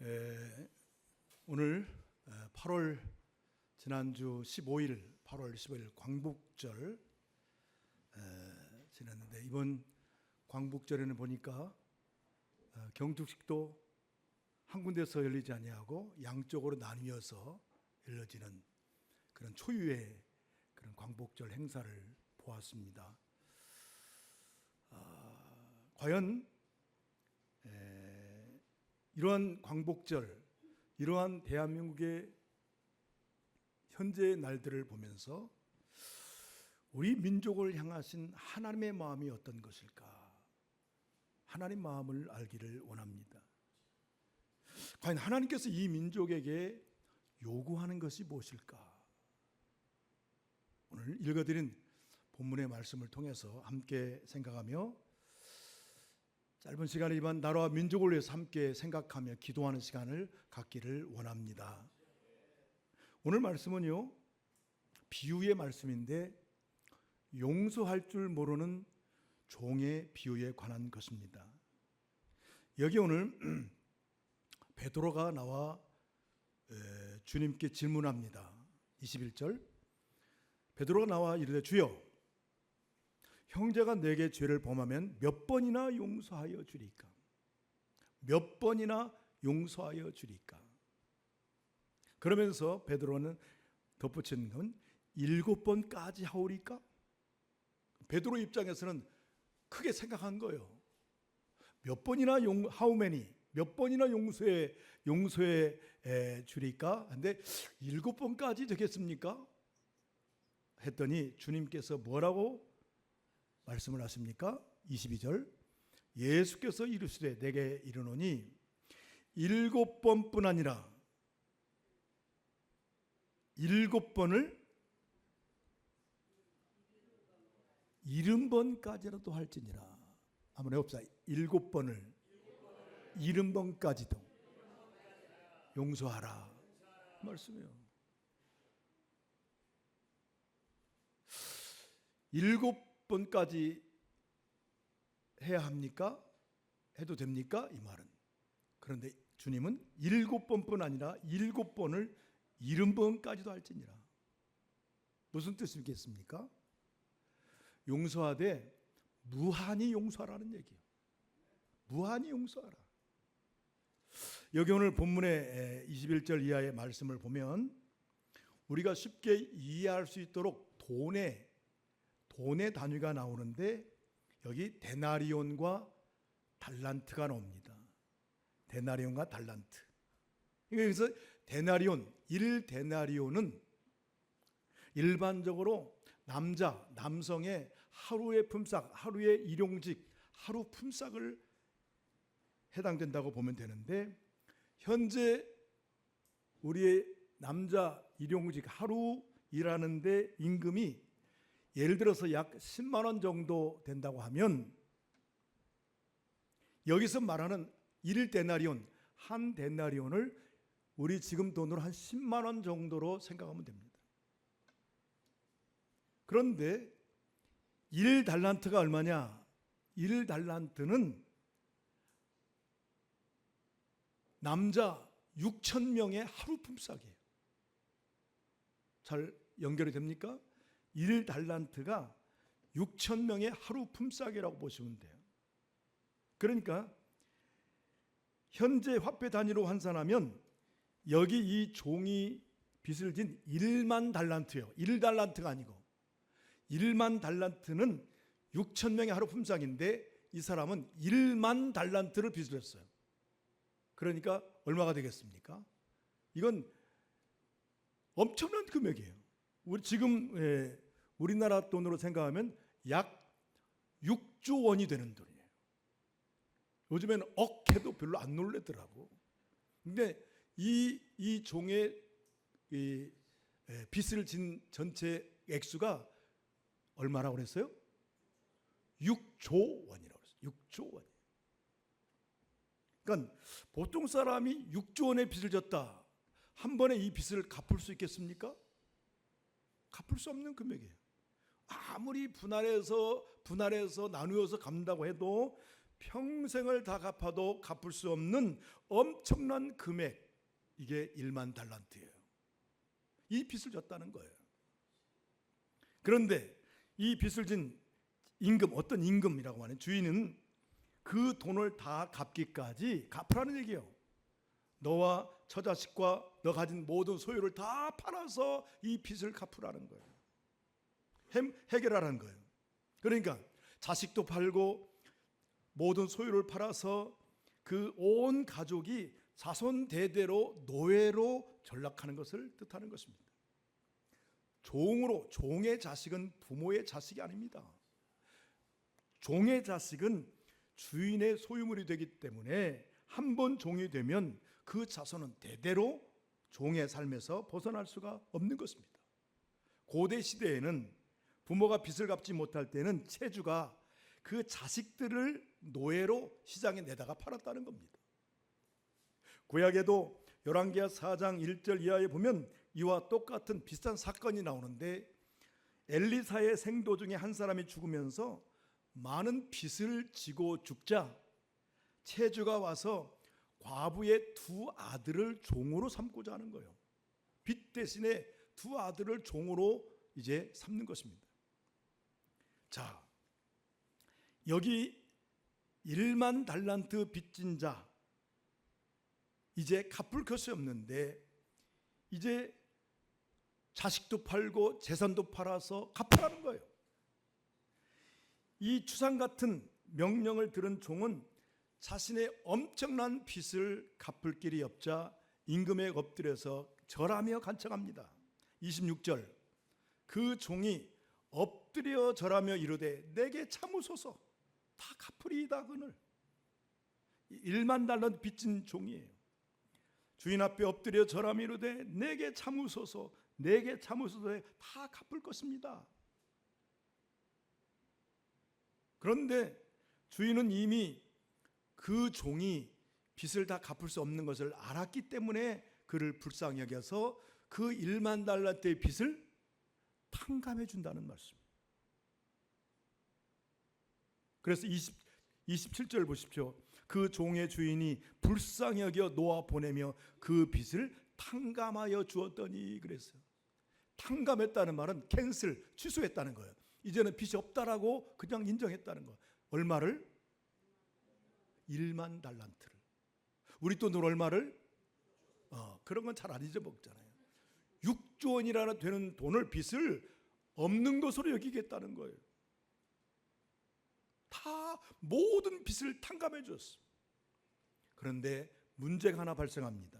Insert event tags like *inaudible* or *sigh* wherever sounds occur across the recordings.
에, 오늘 8월 지난주 15일 8월 15일 광복절 에, 지났는데 이번 광복절에는 보니까 어, 경축식도 한 군데서 열리지 아니하고 양쪽으로 나뉘어서 열려지는 그런 초유의 그런 광복절 행사를 보았습니다. 아, 과연 에, 이러한 광복절, 이러한 대한민국의 현재의 날들을 보면서 우리 민족을 향하신 하나님의 마음이 어떤 것일까? 하나님 마음을 알기를 원합니다. 과연 하나님께서 이 민족에게 요구하는 것이 무엇일까? 오늘 읽어드린 본문의 말씀을 통해서 함께 생각하며 짧은 시간이지만 나라와 민족을 위해서 함께 생각하며 기도하는 시간을 갖기를 원합니다. 오늘 말씀은요, 비유의 말씀인데 용서할 줄 모르는 종의 비유에 관한 것입니다. 여기 오늘 *clears throat* 베드로가 나와 주님께 질문합니다. 21절 베드로가 나와 이르되 주여 형제가 내게 죄를 범하면 몇 번이나 용서하여 주리까? 몇 번이나 용서하여 주리까? 그러면서 베드로는 덧붙이는 건 일곱 번까지 하오리까? 베드로 입장에서는 크게 생각한 거예요. 몇 번이나 용 many 몇 번이나 용서해 용서해 에, 주리까? 근데 일곱 번까지 되겠습니까? 했더니 주님께서 뭐라고 말씀을 하십니까? 22절 예수께서 이르시되 내게 이르노니 일곱 번뿐 아니라 일곱 번을 일흔 번까지라도 할지니라. 한번 해봅시다. 일곱 번을 일흔 번까지도 용서하라. 말씀이요. 일곱 번까지 해야 합니까? 해도 됩니까? 이 말은. 그런데 주님은 일곱 번뿐 아니라 일곱 번을 일흔 번까지도 할지니라. 무슨 뜻이겠습니까? 용서하되 무한히 용서하라는 얘기예요. 무한히 용서하라. 여기 오늘 본문의 21절 이하의 말씀을 보면 우리가 쉽게 이해할 수 있도록 돈의 돈의 단위가 나오는데 여기 데나리온과 달란트가 나옵니다. 데나리온과 달란트. 그래서 데나리온, 1데나리온은 일반적으로 남자, 남성의 하루의 품삯, 하루의 일용직, 하루 품삯을 해당된다고 보면 되는데 현재 우리의 남자 일용직 하루 일하는데 임금이 예를 들어서 약 10만 원 정도 된다고 하면 여기서 말하는 1데나리온 한 데나리온을 우리 지금 돈으로 한 10만 원 정도로 생각하면 됩니다. 그런데 1달란트가 얼마냐? 1달란트는 남자 6천 명의 하루 품삯이에요. 잘 연결이 됩니까? 1달란트가 6천 명의 하루 품삯이라고 보시면 돼요. 그러니까 현재 화폐 단위로 환산하면 여기 이 종이 빚을 진 1만 달란트요. 1달란트가 아니고 1만 달란트는 6천 명의 하루 품삯인데 이 사람은 1만 달란트를 빚을 했어요. 그러니까 얼마가 되겠습니까? 이건 엄청난 금액이에요. 우리 지금 예, 우리나라 돈으로 생각하면 약 6조 원이 되는 돈이에요. 요즘에는 억 해도 별로 안 놀래더라고. 근데 이, 이 종의 이 예, 빚을 진 전체 액수가 얼마라고 그랬어요? 6조 원이라고 그랬어요. 6조 원. 그러니까 보통 사람이 6조 원의 빚을 졌다. 한 번에 이 빚을 갚을 수 있겠습니까? 갚을 수 없는 금액이에요. 아무리 분할해서 분할해서 나누어서 갚는다고 해도 평생을 다 갚아도 갚을 수 없는 엄청난 금액 이게 1만 달란트예요. 이 빚을 졌다는 거예요. 그런데 이 빚을 진 임금 어떤 임금이라고 하는 주인은 그 돈을 다 갚기까지 갚으라는 얘기예요. 너와 처자식과 너 가진 모든 소유를 다 팔아서 이 빚을 갚으라는 거예요. 해, 해결하라는 거예요. 그러니까 자식도 팔고 모든 소유를 팔아서 그 온 가족이 자손 대대로 노예로 전락하는 것을 뜻하는 것입니다. 종으로 종의 자식은 부모의 자식이 아닙니다. 종의 자식은 주인의 소유물이 되기 때문에 한 번 종이 되면 그 자손은 대대로 종의 삶에서 벗어날 수가 없는 것입니다. 고대 시대에는 부모가 빚을 갚지 못할 때는 채주가 그 자식들을 노예로 시장에 내다가 팔았다는 겁니다. 구약에도 열왕기하 4장 1절 이하에 보면 이와 똑같은 비슷한 사건이 나오는데 엘리사의 생도 중에 한 사람이 죽으면서 많은 빚을 지고 죽자 채주가 와서 과부의 두 아들을 종으로 삼고자 하는 거예요. 빚 대신에 두 아들을 종으로 이제 삼는 것입니다. 자, 여기 1만 달란트 빚진 자 이제 갚을 것이 없는데 이제 자식도 팔고 재산도 팔아서 갚으라는 거예요. 이 추상 같은 명령을 들은 종은 자신의 엄청난 빚을 갚을 길이 없자 임금에 엎드려서 절하며 간청합니다. 26절 그 종이 엎 드려 절하며 이르되 내게 참으소서 다 갚으리이다 그늘 1만 달러 빚진 종이에요. 주인 앞에 엎드려 절하며 이르되 내게 참으소서 내게 참으소서 다 갚을 것입니다. 그런데 주인은 이미 그 종이 빚을 다 갚을 수 없는 것을 알았기 때문에 그를 불쌍히 여겨서 그 1만 달러대의 빚을 탕감해 준다는 말씀. 그래서 20, 27절 보십시오. 그 종의 주인이 불쌍히 여겨 놓아 보내며 그 빚을 탕감하여 주었더니 그랬어요. 탕감했다는 말은 캔슬, 취소했다는 거예요. 이제는 빚이 없다라고 그냥 인정했다는 거. 얼마를? 1만 달란트를. 우리 돈으로 얼마를? 어, 그런 건 잘 안 잊어먹잖아요. 6조 원이라는 되는 돈을 빚을 없는 것으로 여기겠다는 거예요. 다 모든 빚을 탕감해 줬어. 그런데 문제가 하나 발생합니다.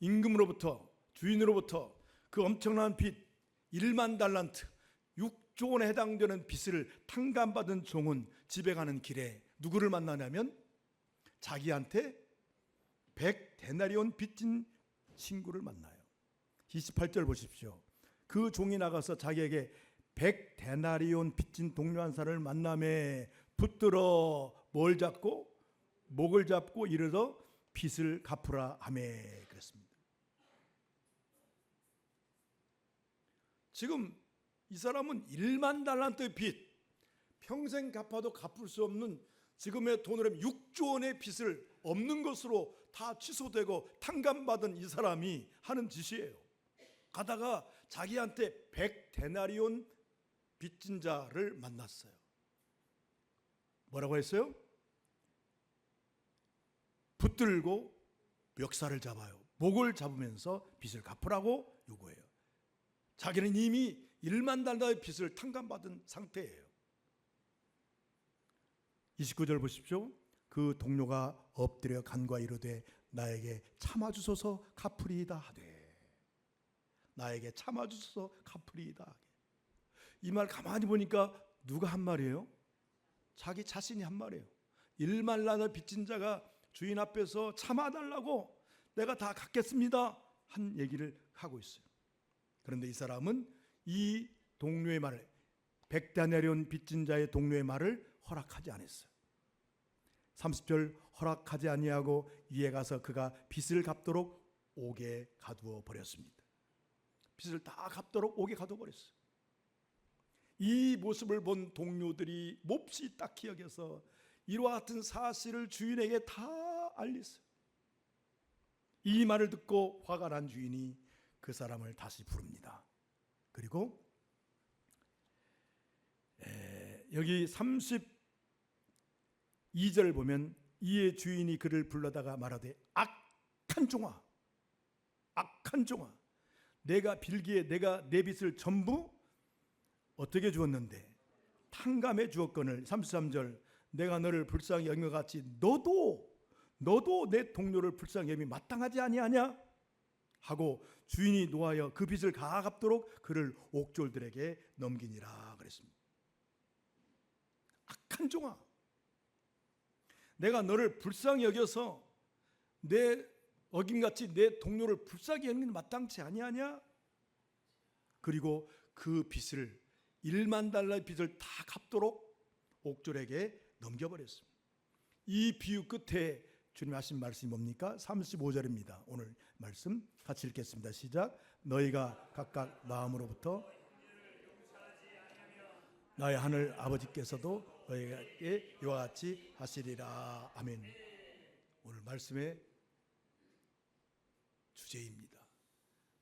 임금으로부터 주인으로부터 그 엄청난 빚 1만 달란트 6조 원에 해당되는 빚을 탕감받은 종은 집에 가는 길에 누구를 만나냐면 자기한테 100 데나리온 빚진 친구를 만나요. 28절 보십시오. 그 종이 나가서 자기에게 100 데나리온 빚진 동료 한 사람을 만남에 붙들어 뭘 잡고 목을 잡고 이르러 빚을 갚으라 하매 그랬습니다. 지금 이 사람은 1만 달란트의 빚 평생 갚아도 갚을 수 없는 지금의 돈으로 하면 6조 원의 빚을 없는 것으로 다 취소되고 탕감받은 이 사람이 하는 짓이에요. 가다가 자기한테 100 데나리온 빚진 자를 만났어요. 뭐라고 했어요? 붙들고 멱살을 잡아요. 목을 잡으면서 빚을 갚으라고 요구해요. 자기는 이미 1만 달러의 빚을 탕감받은 상태예요. 29절 보십시오. 그 동료가 엎드려 간과 이르되 나에게 참아 주소서 갚으리이다 하되 나에게 참아 주소서 갚으리이다. 이 말 가만히 보니까 누가 한 말이에요? 자기 자신이 한 말이에요. 1만 달러 빚진 자가 주인 앞에서 참아 달라고 내가 다 갚겠습니다 한 얘기를 하고 있어요. 그런데 이 사람은 이 동료의 말을 백다 내려온 빚진 자의 동료의 말을 허락하지 않았어요. 30절 허락하지 아니하고 이에 가서 그가 빚을 갚도록 옥에 가두어 버렸습니다. 빚을 다 갚도록 옥에 가두어 버렸어요. 이 모습을 본 동료들이 몹시 딱히 여겨서 이와 같은 사실을 주인에게 다 알렸어요. 이 말을 듣고 화가 난 주인이 그 사람을 다시 부릅니다. 그리고 에, 여기 32절 보면 이에 주인이 그를 불러다가 말하되 악한 종아 악한 종아 내가 빌기에 내가 내 빚을 전부 어떻게 주었는데? 탕감해 주었거늘. 33절 내가 너를 불쌍히 것 같이 너도 너도 내 동료를 불쌍히 여김이 마땅하지 아니하냐? 하고 주인이 노하여 그 빚을 다 갚도록 그를 옥졸들에게 넘기니라 그랬습니다. 악한 종아. 내가 너를 불쌍히 여겨서 내 어김같이 내 동료를 불쌍히 여기는 마땅치 아니하냐? 그리고 그 빚을 1만 달러의 빚을 다 갚도록 옥졸에게 넘겨버렸습니다. 이 비유 끝에 주님 하신 말씀이 뭡니까? 35절입니다. 오늘 말씀 같이 읽겠습니다. 시작. 너희가 각각 마음으로부터 나의 하늘 아버지께서도 너희에게 이와 같이 하시리라. 아멘. 오늘 말씀의 주제입니다.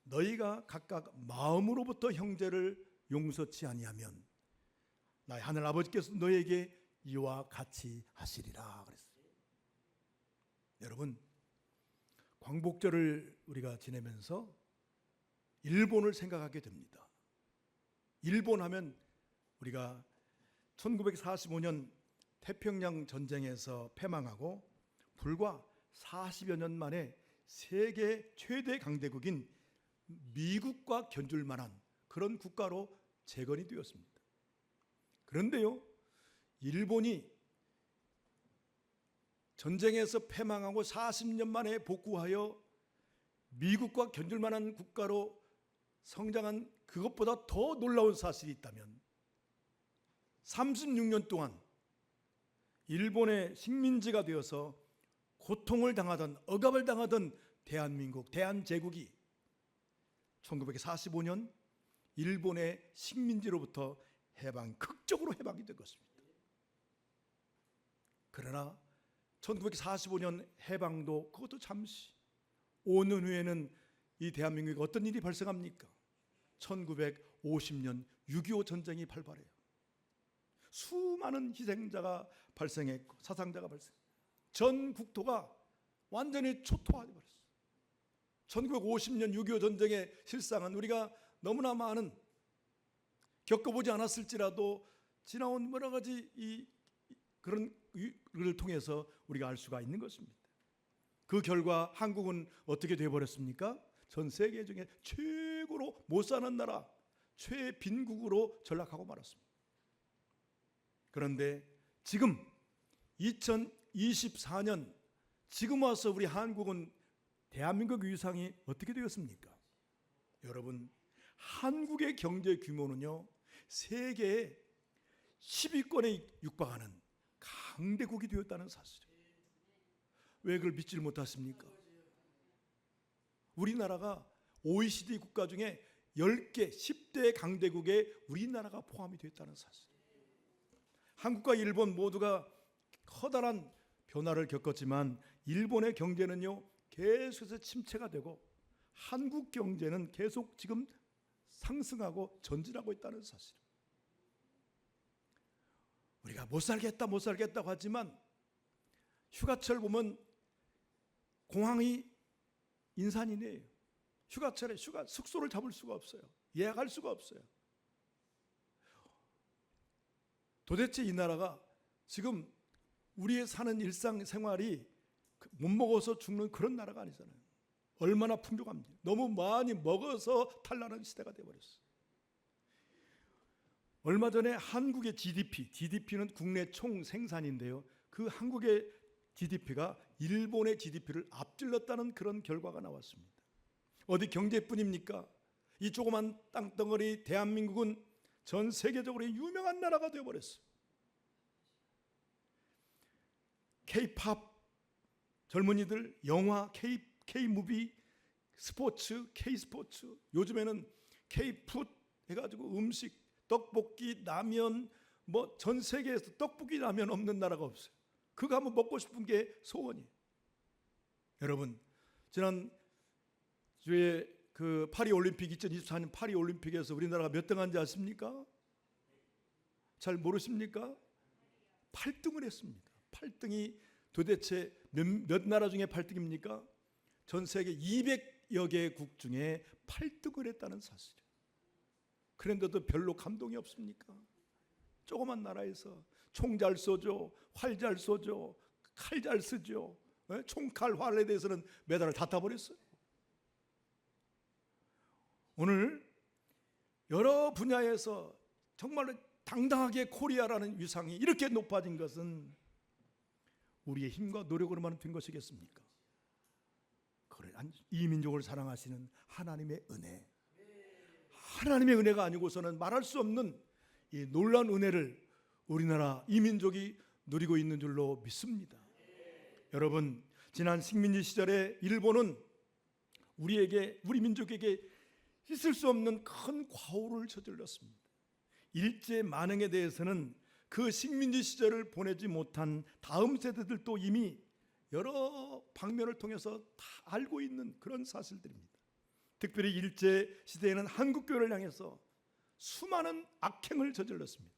너희가 각각 마음으로부터 형제를 용서치 아니하면 나의 하늘 아버지께서 너희에게 이와 같이 하시리라 그랬어요. 여러분 광복절을 우리가 지내면서 일본을 생각하게 됩니다. 일본 하면 우리가 1945년 태평양 전쟁에서 패망하고 불과 40여 년 만에 세계 최대 강대국인 미국과 견줄 만한 그런 국가로 재건이 되었습니다. 그런데요, 일본이 전쟁에서 패망하고 40년 만에 복구하여 미국과 견줄 만한 국가로 성장한 그것보다 더 놀라운 사실이 있다면 36년 동안 일본의 식민지가 되어서 고통을 당하던 억압을 당하던 대한민국 대한제국이 1945년 일본의 식민지로부터 해방 극적으로 해방이 된 것입니다. 그러나 1945년 해방도 그것도 잠시 5년 후에는 이 대한민국에 어떤 일이 발생합니까? 1950년 6.25 전쟁이 발발해요. 수많은 희생자가 발생했고 사상자가 발생. 전 국토가 완전히 초토화돼 버렸어요. 1950년 6.25 전쟁의 실상은 우리가 너무나 많은 겪어보지 않았을지라도 지나온 여러 가지 이 그런 을 통해서 우리가 알 수가 있는 것입니다. 그 결과 한국은 어떻게 돼 버렸습니까? 전 세계 중에 최고로 못 사는 나라, 최빈국으로 전락하고 말았습니다. 그런데 지금 2024년 지금 와서 우리 한국은 대한민국 위상이 어떻게 되었습니까? 여러분, 한국의 경제 규모는요, 세계 10위권에 육박하는 강대국이 되었다는 사실이에요. 왜 그걸 믿지를 못하십니까? 우리나라가 OECD 국가 중에 10개, 10대 강대국에 우리나라가 포함이 됐다는 사실. 한국과 일본 모두가 커다란 변화를 겪었지만 일본의 경제는요 계속해서 침체가 되고 한국 경제는 계속 지금 상승하고 전진하고 있다는 사실. 우리가 못 살겠다 못 살겠다고 하지만 휴가철 보면 공항이 인산이네요. 휴가철에 휴가 숙소를 잡을 수가 없어요. 예약할 수가 없어요. 도대체 이 나라가 지금 우리의 사는 일상 생활이 못 먹어서 죽는 그런 나라가 아니잖아요. 얼마나 풍족합니까? 너무 많이 먹어서 탈나는 시대가 되어버렸어요. 얼마 전에 한국의 GDP, GDP는 국내 총 생산인데요. 그 한국의 GDP가 일본의 GDP를 앞질렀다는 그런 결과가 나왔습니다. 어디 경제뿐입니까? 이 조그만 땅덩어리 대한민국은 전 세계적으로 유명한 나라가 되어버렸어요. K-팝 젊은이들 영화, K K-무비, 스포츠, K-스포츠 요즘에는 K-푸드 해가지고 음식 떡볶이, 라면 뭐 전 세계에서 떡볶이 라면 없는 나라가 없어요. 그거 한번 먹고 싶은 게 소원이에요. 여러분, 지난 주에 그 파리 올림픽 2024년 파리 올림픽에서 우리나라가 몇 등 한지 아십니까? 잘 모르십니까? 8등을 했습니다. 8등이 도대체 몇, 몇 나라 중에 8등입니까? 전 세계 200여 개국 중에 8등을 했다는 사실이에요. 그런데도 별로 감동이 없습니까? 조그만 나라에서 총 잘 쏘죠, 활 잘 쏘죠, 칼 잘 쓰죠. 예? 총칼 활에 대해서는 메달을 다 따버렸어요. 오늘 여러 분야에서 정말로 당당하게 코리아라는 위상이 이렇게 높아진 것은 우리의 힘과 노력으로만 된 것이겠습니까? 이 민족을 사랑하시는 하나님의 은혜. 하나님의 은혜가 아니고서는 말할 수 없는 이 놀라운 은혜를 우리나라 이 민족이 누리고 있는 줄로 믿습니다. 여러분, 지난 식민지 시절에 일본은 우리에게 우리 민족에게 있을 수 없는 큰 과오를 저질렀습니다. 일제 만행에 대해서는 그 식민지 시절을 보내지 못한 다음 세대들도 이미 여러 방면을 통해서 다 알고 있는 그런 사실들입니다. 특별히 일제 시대에는 한국 교회를 향해서 수많은 악행을 저질렀습니다.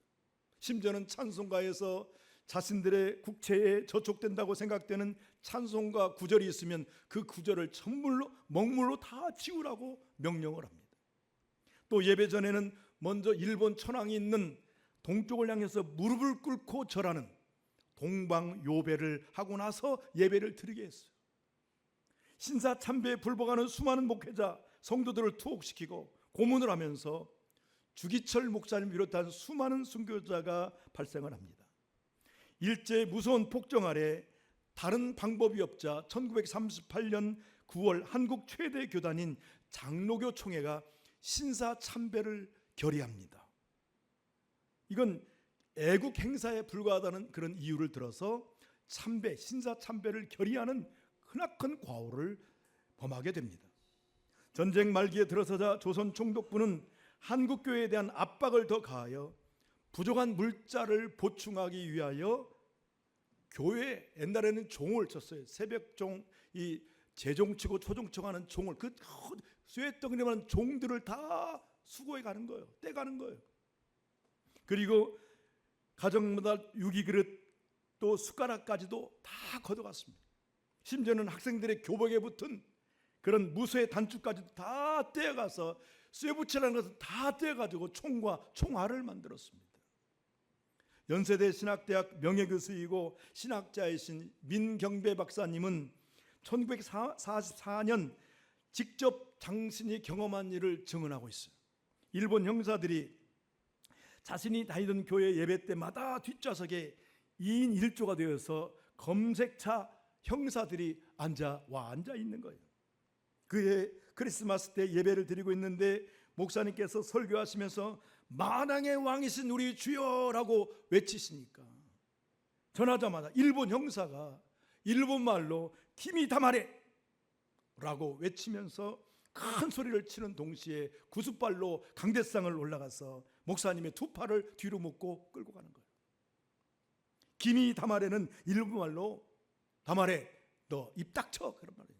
심지어는 찬송가에서 자신들의 국채에 저촉된다고 생각되는 찬송가 구절이 있으면 그 구절을 천물로 먹물로 다 지우라고 명령을 합니다. 또 예배 전에는 먼저 일본 천황이 있는 동쪽을 향해서 무릎을 꿇고 절하는 동방 요배를 하고 나서 예배를 드리게 했어요. 신사 참배에 불복하는 수많은 목회자 성도들을 투옥시키고 고문을 하면서 주기철 목사님 비롯한 수많은 순교자가 발생을 합니다. 일제 무서운 폭정 아래 다른 방법이 없자 1938년 9월 한국 최대 교단인 장로교 총회가 신사 참배를 결의합니다. 이건 애국 행사에 불과하다는 그런 이유를 들어서 참배, 신사 참배를 결의하는 크나큰 과오를 범하게 됩니다. 전쟁 말기에 들어서자 조선 총독부는 한국 교회에 대한 압박을 더 가하여 부족한 물자를 보충하기 위하여 교회 옛날에는 종을 쳤어요. 새벽종 이 재종치고 초종쳐가는 종을 그 쇠덩이만 종들을 다 수고해 가는 거예요. 떼 가는 거예요. 그리고 가정마다 유기 그릇 또 숟가락까지도 다 걷어갔습니다. 심지어는 학생들의 교복에 붙은 그런 무쇠 단추까지도 다 떼어가서 쇠붙이라는 것을 다 떼어가지고 총과 총알을 만들었습니다. 연세대 신학대학 명예교수이고 신학자이신 민경배 박사님은 1944년 직접 당신이 경험한 일을 증언하고 있어요. 일본 형사들이 자신이 다니던 교회 예배 때마다 뒷좌석에 2인 1조가 되어서 검색차 형사들이 앉아 와 앉아 있는 거예요. 그해 크리스마스 때 예배를 드리고 있는데 목사님께서 설교하시면서 만왕의 왕이신 우리 주여라고 외치시니까 전하자마자 일본 형사가 일본 말로 키미 다마레 라고 외치면서 큰 소리를 치는 동시에 구슬발로 강대상을 올라가서 목사님의 두 팔을 뒤로 묶고 끌고 가는 거예요. 기미 다마레는 일본 말로 다마레 너입 닥쳐 그런 말이에요.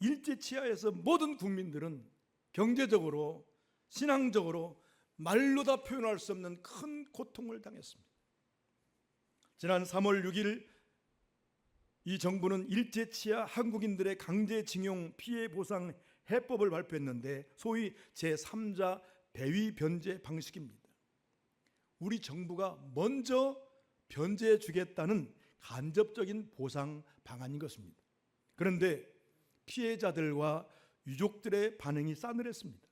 일제 치하에서 모든 국민들은 경제적으로 신앙적으로 말로 다 표현할 수 없는 큰 고통을 당했습니다. 지난 3월 6일 이 정부는 일제 치하 한국인들의 강제징용 피해 보상 해법을 발표했는데 소위 제3자 배위 변제 방식입니다. 우리 정부가 먼저 변제해 주겠다는 간접적인 보상 방안인 것입니다. 그런데 피해자들과 유족들의 반응이 싸늘했습니다.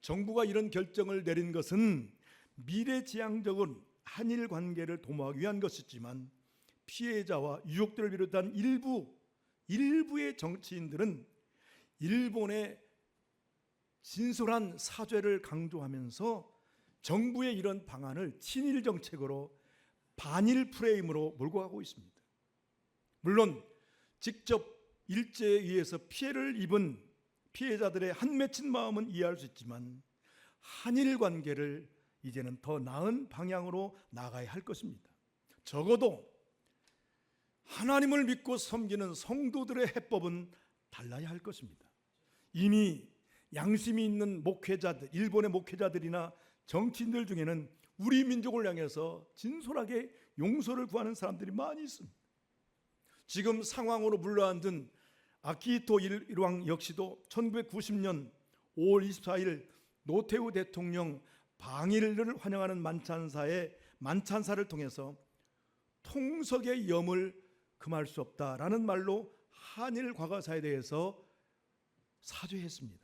정부가 이런 결정을 내린 것은 미래지향적인 한일 관계를 도모하기 위한 것이지만 피해자와 유족들을 비롯한 일부 일부의 정치인들은 일본의 진솔한 사죄를 강조하면서 정부의 이런 방안을 친일 정책으로 반일 프레임으로 몰고 가고 있습니다. 물론 직접 일제에 의해서 피해를 입은 피해자들의 한 맺힌 마음은 이해할 수 있지만 한일 관계를 이제는 더 나은 방향으로 나가야 할 것입니다. 적어도 하나님을 믿고 섬기는 성도들의 해법은 달라야 할 것입니다. 이미 양심이 있는 목회자들, 일본의 목회자들이나 정치인들 중에는 우리 민족을 향해서 진솔하게 용서를 구하는 사람들이 많이 있습니다. 지금 상황으로 물러앉은 아키히토 일- 일왕 역시도 1990년 5월 24일 노태우 대통령 방일을 환영하는 만찬사에 만찬사를 통해서 통석의 염을 금할 수 없다라는 말로 한일 과거사에 대해서 사죄했습니다.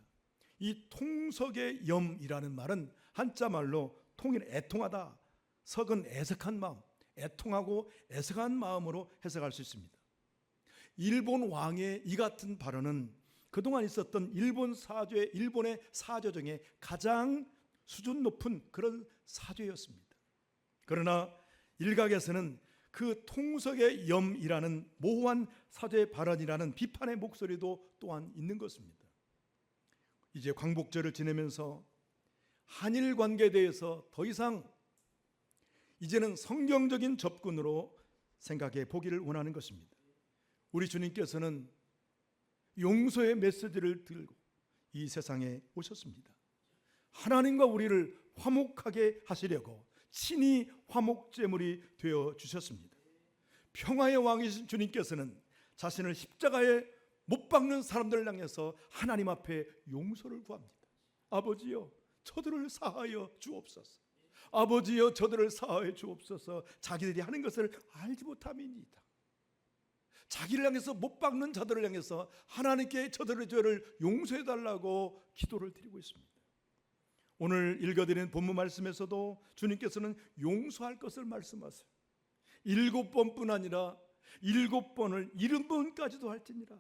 이 통석의 염이라는 말은 한자 말로 통일 애통하다, 석은 애석한 마음, 애통하고 애석한 마음으로 해석할 수 있습니다. 일본 왕의 이 같은 발언은 그동안 있었던 일본 사죄, 일본의 사죄 중에 가장 수준 높은 그런 사죄였습니다. 그러나 일각에서는 그 통석의 염이라는 모호한 사죄 발언이라는 비판의 목소리도 또한 있는 것입니다. 이제 광복절을 지내면서 한일 관계에 대해서 더 이상 이제는 성경적인 접근으로 생각해 보기를 원하는 것입니다. 우리 주님께서는 용서의 메시지를 들고 이 세상에 오셨습니다. 하나님과 우리를 화목하게 하시려고 친히 화목제물이 되어 주셨습니다. 평화의 왕이신 주님께서는 자신을 십자가에 못 박는 사람들을 향해서 하나님 앞에 용서를 구합니다. 아버지여, 저들을 사하여 주옵소서. 아버지여, 저들을 사하여 주옵소서. 자기들이 하는 것을 알지 못함이니이다. 자기를 향해서 못 박는 자들을 향해서 하나님께 저들의 죄를 용서해 달라고 기도를 드리고 있습니다. 오늘 읽어드린 본문 말씀에서도 주님께서는 용서할 것을 말씀하세요. 일곱 번뿐 아니라 일곱 번을 일흔 번까지도 할지니라.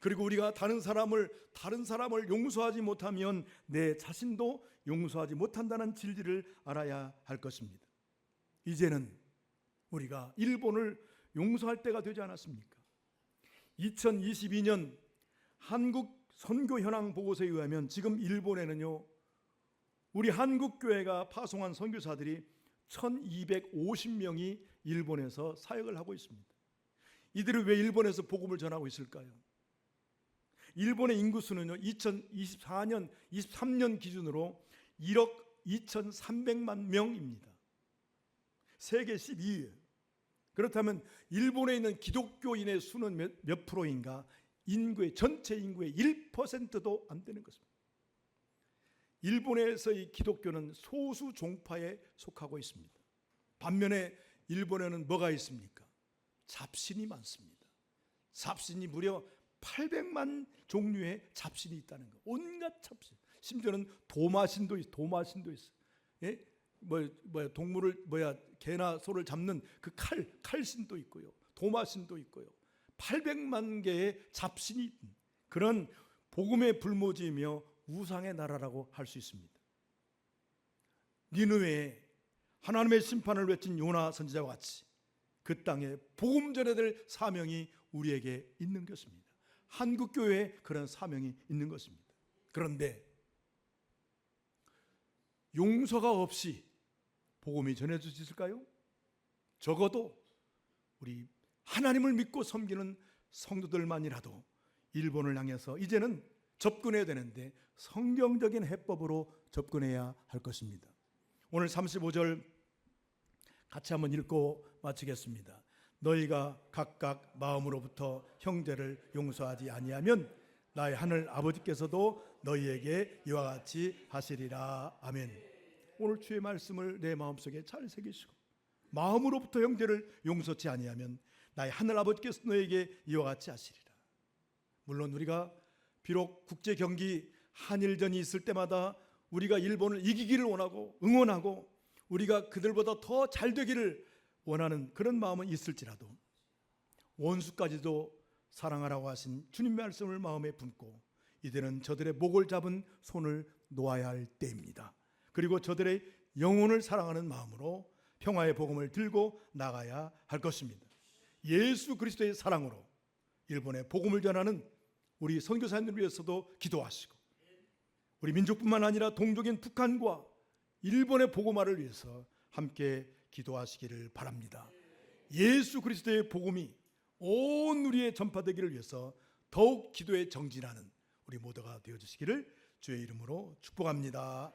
그리고 우리가 다른 사람을 다른 사람을 용서하지 못하면 내 자신도 용서하지 못한다는 진리를 알아야 할 것입니다. 이제는 우리가 일본을 용서할 때가 되지 않았습니까? 2022년 한국 선교 현황 보고서에 의하면 지금 일본에는요. 우리 한국 교회가 파송한 선교사들이 1250명이 일본에서 사역을 하고 있습니다. 이들이 왜 일본에서 복음을 전하고 있을까요? 일본의 인구 수는요. 2024년 23년 기준으로 1억 2,300만 명입니다. 세계 12위예요. 그렇다면 일본에 있는 기독교인의 수는 몇, 몇 프로인가? 인구의 전체 인구의 1%도 안 되는 것입니다. 일본에서의 기독교는 소수 종파에 속하고 있습니다. 반면에 일본에는 뭐가 있습니까? 잡신이 많습니다. 잡신이 무려 800만 종류의 잡신이 있다는 거. 온갖 잡신. 심지어는 도마신도 있, 도마신도 있어. 예? 뭐, 뭐 동물을 뭐야 개나 소를 잡는 그 칼, 칼신도 있고요. 도마신도 있고요. 800만 개의 잡신이 있는 그런 복음의 불모지이며 우상의 나라라고 할 수 있습니다. 니느웨에 하나님의 심판을 외친 요나 선지자와 같이 그 땅에 복음 전해야 될 사명이 우리에게 있는 것입니다. 한국 교회에 그런 사명이 있는 것입니다. 그런데 용서가 없이 복음이 전해질 수 있을까요? 적어도 우리 하나님을 믿고 섬기는 성도들만이라도 일본을 향해서 이제는 접근해야 되는데 성경적인 해법으로 접근해야 할 것입니다. 오늘 35절 같이 한번 읽고 마치겠습니다. 너희가 각각 마음으로부터 형제를 용서하지 아니하면 나의 하늘 아버지께서도 너희에게 이와 같이 하시리라. 아멘. 오늘 주의 말씀을 내 마음속에 잘 새기시고 마음으로부터 형제를 용서치 아니하면 나의 하늘 아버지께서 너에게 이와 같이 하시리라. 물론 우리가 비록 국제 경기 한일전이 있을 때마다 우리가 일본을 이기기를 원하고 응원하고 우리가 그들보다 더 잘 되기를 원하는 그런 마음은 있을지라도 원수까지도 사랑하라고 하신 주님 말씀을 마음에 품고 이제는 저들의 목을 잡은 손을 놓아야 할 때입니다. 그리고 저들의 영혼을 사랑하는 마음으로 평화의 복음을 들고 나가야 할 것입니다. 예수 그리스도의 사랑으로 일본에 복음을 전하는 우리 선교사님들 위해서도 기도하시고 우리 민족뿐만 아니라 동족인 북한과 일본의 복음화를 위해서 함께 기도하시기를 바랍니다. 예수 그리스도의 복음이 온 우리의 전파되기를 위해서 더욱 기도에 정진하는 우리 모두가 되어 주시기를 주의 이름으로 축복합니다.